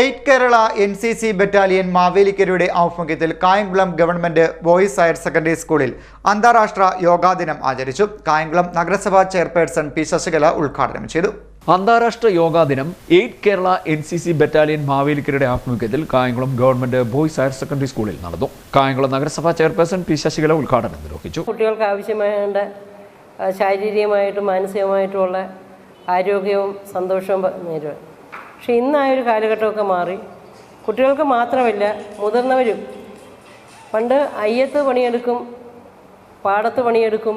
Eight Kerala N C C battalion മാവേലിക്കരയുടെ ആഭിമുഖ്യത്തിൽ Kayamkulam government boys higher secondary സ്കൂളിൽ അന്താരാഷ്ട്ര യോഗാ ദിനം ആചരിച്ചു. കായംകുളം നഗരസഭാ ചെയർപേഴ്സൺ പി ശശികല ഉദ്ഘാടനം ചെയ്തു. അന്താരാഷ്ട്ര യോഗാ ദിനം eight Kerala N C C battalion മാവേലിക്കരയുടെ ആഭിമുഖ്യത്തിൽ Kayamkulam government boys higher secondary സ്കൂളിൽ നടന്നു. കായംകുളം നഗരസഭാ ചെയർപേഴ്സൺ പി ശശികല ഉദ്ഘാടനം നിർവഹിച്ചു. കുട്ടികൾക്ക് ആവശ്യമായത് ആ, ശാരീരികമായിട്ടും മാനസികമായിട്ടുമുള്ള ആരോഗ്യവും സന്തോഷവും നേരുക പക്ഷെ ഇന്ന് ആ ഒരു കാലഘട്ടമൊക്കെ മാറി. കുട്ടികൾക്ക് മാത്രമല്ല മുതിർന്നവരും. പണ്ട് അയ്യത്ത് പണിയെടുക്കും പാടത്ത് പണിയെടുക്കും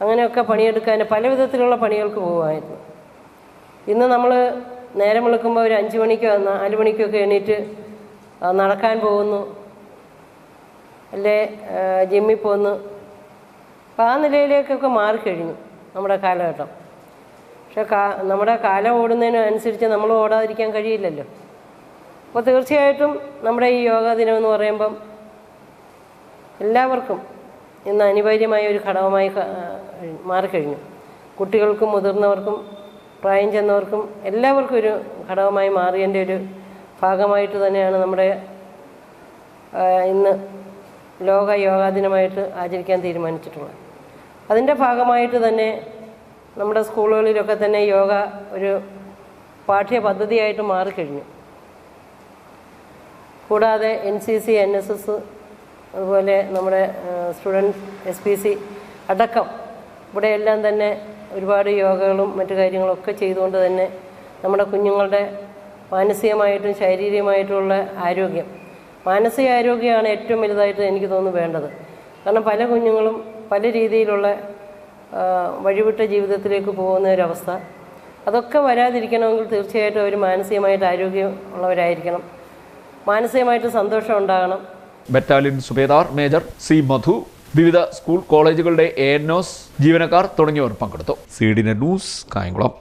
അങ്ങനെയൊക്കെ പണിയെടുക്കാൻ പല വിധത്തിലുള്ള പണികൾക്ക് പോകുമായിരുന്നു ഇന്ന് നമ്മൾ നേരം വിളിക്കുമ്പോൾ ഒരു അഞ്ച് മണിക്കോ നാല് മണിക്കൊക്കെ എണീറ്റ് നടക്കാൻ പോകുന്നു. അല്ലേ ജിമ്മിൽ പോകുന്നു അപ്പം ആ നിലയിലേക്കൊക്കെ മാറിക്കഴിഞ്ഞു നമ്മുടെ കാലഘട്ടം. പക്ഷെ കാ നമ്മുടെ കാലം ഓടുന്നതിനനുസരിച്ച് നമ്മൾ ഓടാതിരിക്കാൻ കഴിയില്ലല്ലോ. അപ്പോൾ തീർച്ചയായിട്ടും നമ്മുടെ ഈ യോഗാ ദിനം എന്ന് പറയുമ്പം എല്ലാവർക്കും ഇന്ന് അനിവാര്യമായ ഒരു ഘടകമായി മാറിക്കഴിഞ്ഞു. കുട്ടികൾക്കും മുതിർന്നവർക്കും പ്രായം ചെന്നവർക്കും എല്ലാവർക്കും ഒരു ഘടകമായി മാറിയതിന്റെ ഒരു ഭാഗമായിട്ട് തന്നെയാണ് നമ്മുടെ ഇന്ന് ലോക യോഗാ ദിനമായിട്ട് ആചരിക്കാൻ തീരുമാനിച്ചിട്ടുള്ളത്. അതിന്റെ ഭാഗമായിട്ട് തന്നെ നമ്മുടെ സ്കൂളുകളിലൊക്കെ തന്നെ യോഗ ഒരു പാഠ്യ പദ്ധതിയായിട്ട് മാറിക്കഴിഞ്ഞു. കൂടാതെ N C C N S S അതുപോലെ നമ്മുടെ സ്റ്റുഡന്റ് എസ് പി സി അടക്കം ഇവിടെയെല്ലാം തന്നെ ഒരുപാട് യോഗകളും മറ്റു കാര്യങ്ങളൊക്കെ ചെയ്തുകൊണ്ട് തന്നെ നമ്മുടെ കുഞ്ഞുങ്ങളുടെ മാനസികമായിട്ടും ശാരീരികമായിട്ടുമുള്ള ആരോഗ്യം. മാനസിക ആരോഗ്യമാണ് ഏറ്റവും വലുതായിട്ട് എനിക്ക് തോന്നുന്നു വേണ്ടത്. കാരണം പല കുഞ്ഞുങ്ങളും പല രീതിയിലുള്ള വഴിവിട്ട ജീവിതത്തിലേക്ക് പോകുന്ന ഒരവസ്ഥ. അതൊക്കെ വരാതിരിക്കണമെങ്കിൽ തീർച്ചയായിട്ടും അവർ മാനസികമായിട്ട് ആരോഗ്യം ഉള്ളവരായിരിക്കണം. മാനസികമായിട്ട് സന്തോഷം ഉണ്ടാകണം. ബറ്റാലിയൻ സുബേദാർ മേജർ സി മധു വിവിധ സ്കൂൾ കോളേജുകളുടെ എ എൻ ജീവനക്കാർ തുടങ്ങിയവർ പങ്കെടുത്തു. C D news Kayamkulam.